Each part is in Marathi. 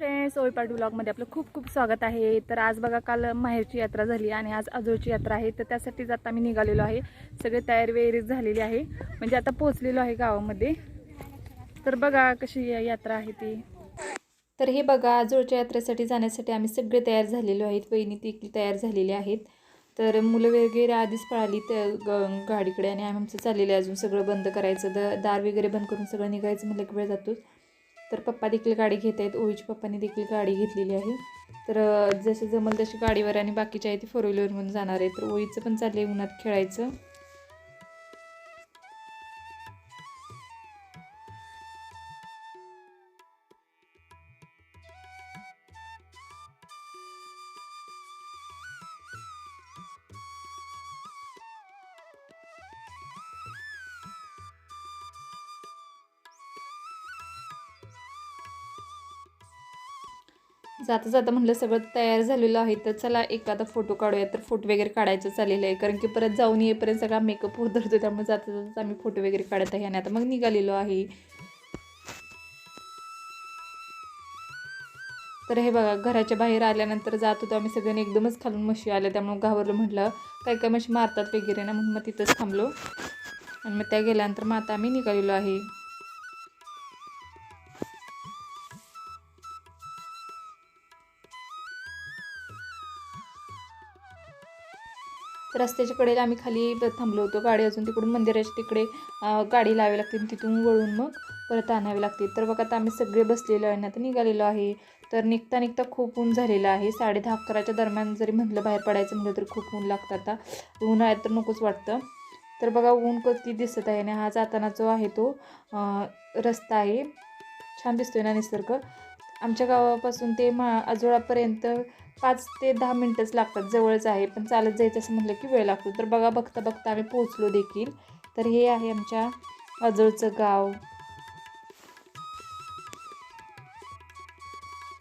फ्रेंड्स ओयपाट ब्लॉगमध्ये आपलं खूप खूप स्वागत आहे. तर आज बघा काल माहेरची यात्रा झाली आणि आज आजोळची यात्रा आहे. तर त्यासाठीच आता मी निघालेलो आहे. सगळे तयारी वगैरे झालेली आहे. म्हणजे आता पोचलेलो आहे गावामध्ये. तर बघा कशी यात्रा आहे ती. तर हे बघा आजोळच्या यात्रेसाठी जाण्यासाठी आम्ही सगळे तयार झालेलो आहेत. वहिनी देखील तयार झालेले आहेत. तर मुलं वगैरे आधीच पळाली त्या ग- गाडीकडे आणि आम्ही आमचं चाललेलं आहे. अजून सगळं बंद करायचं. द दार वगैरे बंद करून सगळं निघायचं म्हटलं की वेळ जातोच. तर पप्पा देखील गाडी घेत आहेत. ओळीच्या पप्पांनी देखील गाडी घेतलेली आहे. तर जसं जसे जमल तशी गाडीवर आणि बाकीच्या आहे ती फोर व्हीलरमधून जाणार आहे. तर ओळीचं पण चाललंय उन्हात खेळायचं. जाता जाता म्हटलं सगळं तयार झालेलं आहे तर चला एखादा फोटो काढूया. तर फोटो वगैरे काढायचं चाललेलं आहे कारण की परत जाऊन येईपर्यंत सगळा मेकअप उधरतो त्यामुळे जाता जाता आम्ही फोटो वगैरे काढत आहे आणि आता मग निघालेलो आहे. तर हे बघा घराच्या बाहेर आल्यानंतर जात होतो आम्ही सगळ्यांनी एकदमच खालून म्हशी आल्या. त्यामुळे घाबरलं म्हटलं काय काय म्हशी मारतात वगैरे ना म्हणून मग तिथंच थांबलो. आणि मग त्या गेल्यानंतर मग आता आम्ही निघालेलो आहे. रस्त्याच्या कडेला आम्ही खाली थांबलो होतो. गाडी अजून तिकडून मंदिराच्या तिकडे गाडी लावावी लागते आणि तिथून वळून मग परत आणावी लागते. तर बघा आता आम्ही सगळे बसलेलो आहे ना आता निघालेलो आहे. तर निघता निघता खूप ऊन झालेलं आहे. साडे दहा अकराच्या दरम्यान जरी म्हटलं बाहेर पडायचं म्हटलं तर खूप ऊन लागतं आता. उन्हाळ्यात तर नकोच वाटतं. तर बघा ऊन कधी दिसत आहे आणि हा जाताना जो आहे तो रस्ता आहे. छान दिसतोय ना निसर्ग. आमच्या गावापासून ते मा अजोळापर्यंत पाच ते दहा मिनटंच लागतात जवळच आहे. पण चालत जायचं असं म्हटलं की वेळ लागतो. तर बघा बघता बघता आम्ही पोहोचलो देखील. तर हे आहे आमच्या अजोळचं गाव.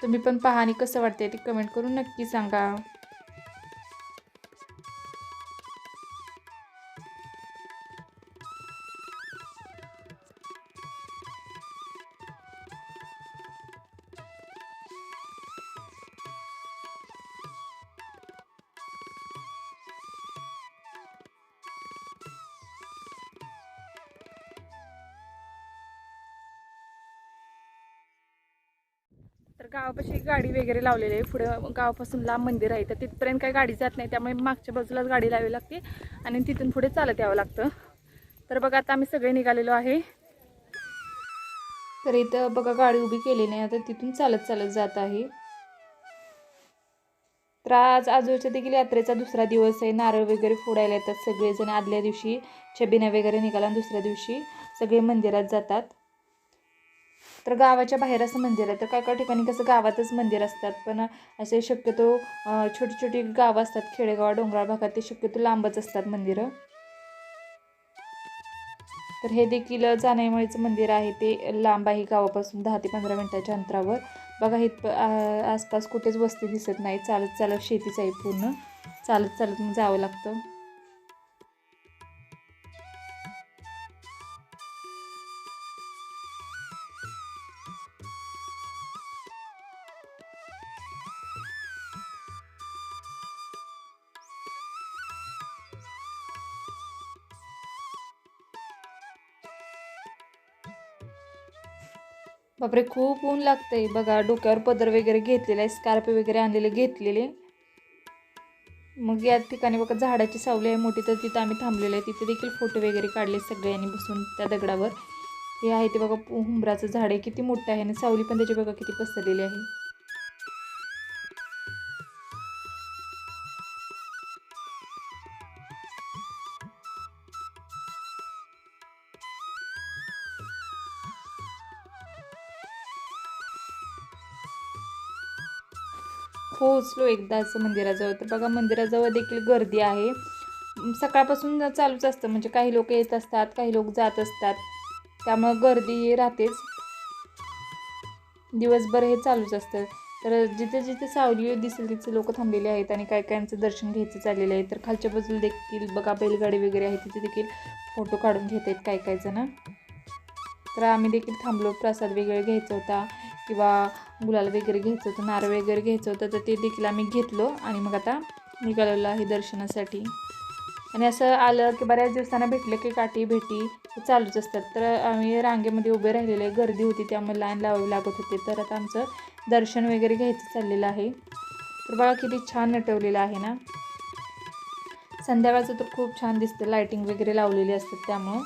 तुम्ही पण पहा आणि कसं वाटते ते कमेंट करून नक्की सांगा. तर गावापाशी गाडी वगैरे लावलेली आहे. पुढं गावापासून लांब मंदिर आहे. तर तिथपर्यंत काही गाडी जात नाही. त्यामुळे मागच्या बाजूलाच गाडी लावावी लागते आणि तिथून पुढे चालत यावं लागतं. तर बघा आता आम्ही सगळे निघालेलो आहे. तर इथं बघा गाडी उभी केली नाही आता तिथून चालत चालत जात आहे. तर आज आजोळच्या देखील यात्रेचा दुसरा दिवस आहे. नारळ वगैरे फोडायला येतात सगळेजण. आदल्या दिवशी छबिना वगैरे निघाला आणि दुसऱ्या दिवशी सगळे मंदिरात जातात. तर गावाच्या बाहेर असं मंदिर आहे. तर काय काय ठिकाणी कसं गावातच मंदिर असतात. पण असे शक्यतो छोटी छोटी गावं असतात. खेडेगाव डोंगराळ भागात ते शक्यतो लांबच असतात मंदिरं. तर हे देखील जानेमाळीचं मंदिर आहे. ते लांब आहे गावापासून दहा ते पंधरा मिनिटाच्या अंतरावर. बघा इथ आसपास कुठेच वस्ती दिसत नाही. चालत चालत शेतीच आहे पूर्ण. चालत चालत मग जावं लागतं. बापरे खूप ऊन लागतंय. बघा डोक्यावर पदर वगैरे घेतलेला आहे स्कार्फ वगैरे आणलेले घेतलेले. मग या ठिकाणी बघा झाडाची सावली आहे मोठी तर तिथं आम्ही थांबलेलो आहे. तिथे देखील फोटो वगैरे काढले सगळ्यांनी बसून त्या दगडावर. हे आहे ते बघा हुंबराचं झाड आहे. किती मोठं आहे आणि सावली पण त्याची बघा किती पसरलेली आहे. पोहोचलो असं मंदिराजवळ. तर बघा मंदिराजवळ देखील गर्दी आहे. सकाळपासून चालूच असतं. म्हणजे काही लोक येत असतात काही लोक जात असतात. त्यामुळं गर्दी राहतेच. दिवसभर हे चालूच असतं. तर जिथे जिथे सावली दिसेल तिथे लोक थांबलेले आहेत आणि काय कायांचं दर्शन घ्यायचं चाललेलं आहे. तर खालच्या बाजूला देखील बघा बैलगाडी वगैरे आहे. तिथे देखील फोटो काढून घेत आहेत काय काय जण. तर आम्ही देखील थांबलो. प्रसाद वगैरे घ्यायचा होता. किंवा गुलाल वगैरे घ्यायचं होतं नारळ वगैरे घ्यायचं होतं तर ते देखील आम्ही घेतलो आणि मग आता निघालेलो आहे दर्शनासाठी. आणि असं आलं की बऱ्याच दिवसांना भेटलं की काठी भेटी चालूच असतात. तर आम्ही रांगेमध्ये उभे राहिलेले गर्दी होती त्यामुळे लाईन लावावी लागत होते. तर आता आमचं दर्शन वगैरे घ्यायचं चाललेलं आहे. तर बघा किती छान नटवलेलं आहे ना. संध्याकाळचं तर खूप छान दिसतं लायटिंग वगैरे लावलेली असतात त्यामुळं.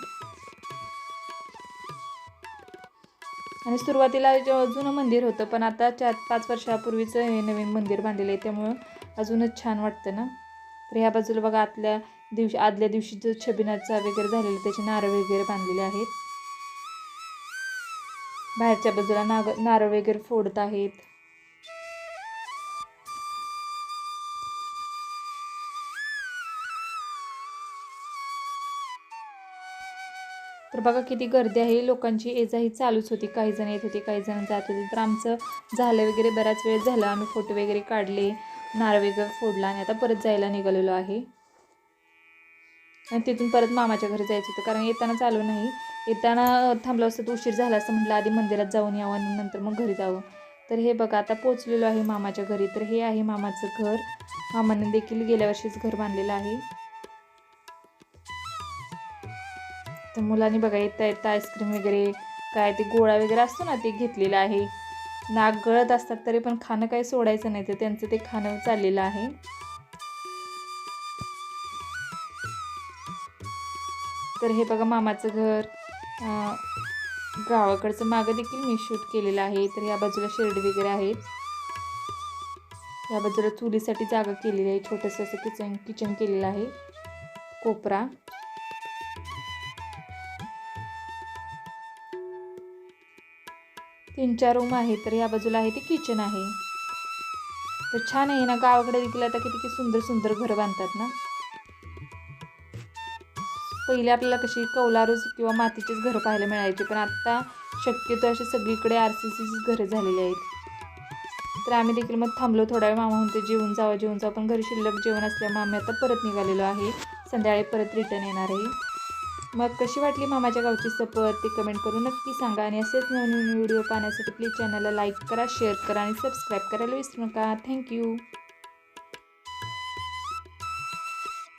आणि सुरुवातीला जे जुनं मंदिर होतं पण आता चार पाच वर्षापूर्वीचं हे नवीन मंदिर बांधलेलं आहे त्यामुळं अजूनच छान वाटतं ना. तर ह्या बाजूला बघा आतल्या दिवशी आदल्या दिवशी जो छबिनाचा वगैरे झालेला त्याचे नारळ वगैरे बांधलेले आहेत. बाहेरच्या बाजूला नाग नारळ वगैरे फोडत आहेत. तर बघा किती गर्दी आहे. लोकांची ये ही चालूच होती. काही जण येत होते काही जण जात होते. तर आमचं झालं वगैरे बराच वेळ झाला. आम्ही फोटो वगैरे काढले नारळ वगैरे फोडला आणि आता परत जायला निघालेलो आहे. आणि तिथून परत मामाच्या घरी जायचं होतं. कारण येताना चालू नाही. येताना थांबलं असतं तर उशीर झाला असं म्हटलं आधी मंदिरात जाऊन यावं आणि नंतर मग घरी जावं. तर हे बघा आता पोचलेलो आहे मामाच्या घरी. तर हे आहे मामाचं घर. मामाने देखील गेल्या वर्षीच घर बांधलेलं आहे. तर मुलांनी बघा येता येता आईस्क्रीम वगैरे काय ते गोळा वगैरे असतो ना ते घेतलेलं आहे. नाक गळत असतात तरी पण खाणं काही सोडायचं नाही तर त्यांचं ते खाणं चाललेलं आहे. तर हे बघा मामाचं घर. गावाकडचं मागं देखील मी शूट केलेलं आहे. तर या बाजूला शेड वगैरे आहेत. या बाजूला चुलीसाठी जागा केलेली आहे. छोटंसं असं किचन किचन केलेलं आहे. कोपरा. तीन चार रूम आहेत तर या बाजूला आहे ते किचन आहे. तर छान आहे ना गावाकडे देखील आता किती किती सुंदर सुंदर घरं बांधतात ना. पहिले आपल्याला कशी कौलारूच किंवा मातीचीच घरं पाहायला मिळायची पण आत्ता शक्यतो अशी सगळीकडे आर सी सीचीच घरं झालेली आहेत. तर आम्ही देखील मग थांबलो थोडा वेळ मामा म्हणते जेवून जावं जेवून जावं पण घरी शिल्लक जेवण असल्यामुळे आम्ही आता परत निघालेलो आहे. संध्याकाळी परत रिटर्न येणार आहे. मग कशी वाटली मामाच्या गावची सफर ते कमेंट करून नक्की सांगा. आणि असेच नवीन व्हिडिओ पाहण्यासाठी प्लीज चॅनलला लाईक करा शेअर करा आणि सबस्क्राईब करायला विसरू नका. थँक्यू